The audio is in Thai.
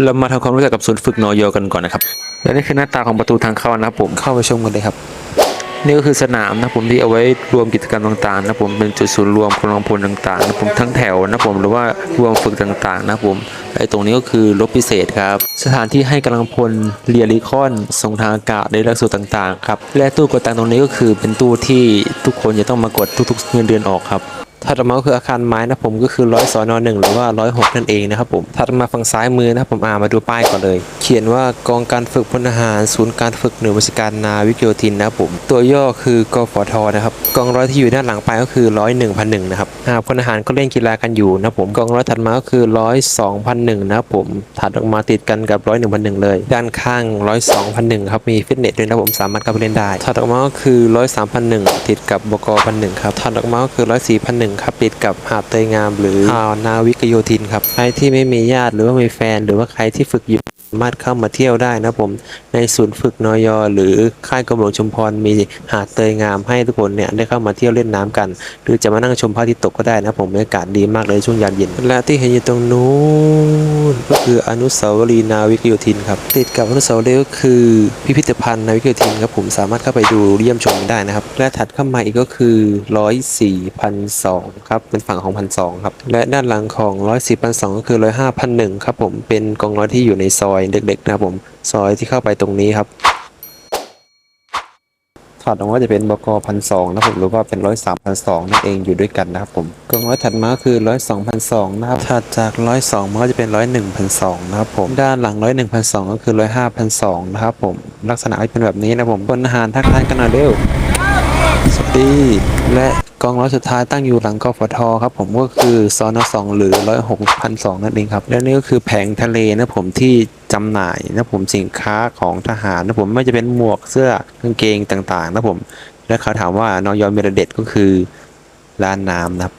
เรามาทำความรู้จักกับศูนย์ฝึกนอยกันก่อนนะครับและนี่คือหน้าตาของประตูทางเข้านะครับผมเข้าไปชมกันเลยครับนี่ก็คือสนามนะครับผมที่เอาไว้รวมกิจกรรมต่างๆนะครับผมเป็นจุดศูนย์รวมกำลังพลต่างๆนะครับผมทั้งแถวนะครับผมหรือว่ารวมฝึกต่างๆนะครับผมไอ้ตรงนี้ก็คือรบพิเศษครับ สถานที่ให้กำลังพลเรียลิคอนส่งทางอากาศในหลักสูตรต่างๆครับและตู้กดตังค์ตรงนี้ก็คือเป็นตู้ที่ทุกคนจะต้องมากดทุกๆเงินเดือนออกครับ ถัดออกมาคืออาคารไม้นะผมก็คือร้อยสอนอหนึ่งหรือว่าร้อยหกนั่นเองนะครับผมถัดมาฝั่งซ้ายมือนะครับผมอ่ามาดูป้ายก่อนเลย เขียนว่ากองการฝึกพลทหาร ศูนย์การฝึกหน่วยบัญชาการนาวิกโยธินนะครับผมตัวย่อคือกฟทนะครับกองร้อยที่อยู่ด้านหลังไปก็คือร้อยหนึ่งพันหนึ่งนะครับอ่าพลทหารก็เล่นกีฬากันอยู่นะผมกองร้อยถัดมาก็คือร้อยสองพันหนึ่งนะครับผมถัดออกมาติดกันกับร้อยหนึ่งพันหนึ่งเลย ด้านข้างร้อยสองพันหนึ่งครับมีฟิตเนสด้วยนะผมสามารถเข้าไปเล่นได้ถัดออกมาก็คือร้อยสามพันหนึ่งติดกับบกพันหนึ่งครับถัดออกมาก็คือร้อยสี่พันหนึ่งครับติดกับหาดเตยงาม หรือหาดนาวิกโยธินครับใครที่ไม่มีญาติหรือว่ามีแฟน หรือว่าใครที่ฝึกอยู่สามารถเข้ามาเที่ยวได้นะครับผมในศูนย์ฝึกนอยหรือค่ายกรมหลวงชุมพรมีหาดเตยงามให้ทุกคนเนี่ยได้เข้ามาเที่ยวเล่นน้ำกัน หรือจะมานั่งชมพระอาทิตย์ตกก็ได้นะครับผมบรรยากาศดีมากเลยช่วงยามเย็น และที่เห็นอยู่ตรงนู้นก็ คืออนุสาวรีย์นาวิกโยธินครับติดกับอนุสาวรีย์ก็คือพิพิธภัณฑ์นาวิกโยธินครับผมสามารถเข้าไปดูเยี่ยมชมได้นะครับ และถัดเข้ามาอีกก็คือร้อยสี่พันสองครับเป็นฝั่งของพันสองครับและด้านหลังของร้อยสี่พันสองก็คือร้อยห้าพันหนึ่งครับผมเป็นกองร้อยที่อยู่ในซอยเด็กๆนะครับผมซอยที่เข้าไปตรงนี้ครับ ถัดออกมาจะเป็นบกพันสองนะครับผมหรือว่าเป็นร้อยสามพันสองนั่นเองอยู่ด้วยกันนะครับผมกองร้อยถัดมาคือร้อยสองพันสองนะครับถัดจากร้อยสองมันก็จะเป็นร้อยหนึ่งพันสองนะครับผมด้านหลังร้อยหนึ่งพันสองก็คือร้อยห้าพันสองนะครับผมลักษณะจะเป็นแบบนี้นะครับผมพลทหารทักทายกันหน่อยเร็ว ตีและกองร้อยสุดท้ายตั้งอยู่หลังกฟทครับผมก็คือซอนสองหรือร้อยหกพันสองนั่นเองครับ และนี่ก็คือแผงทะเลนะผมที่จำหน่ายนะผมสินค้าของทหารนะผมไม่จะเป็นหมวกเสื้อกางเกงต่างๆนะผม และเขาถามว่านอยอเมรเดตก็คือร้านน้ำนะครับ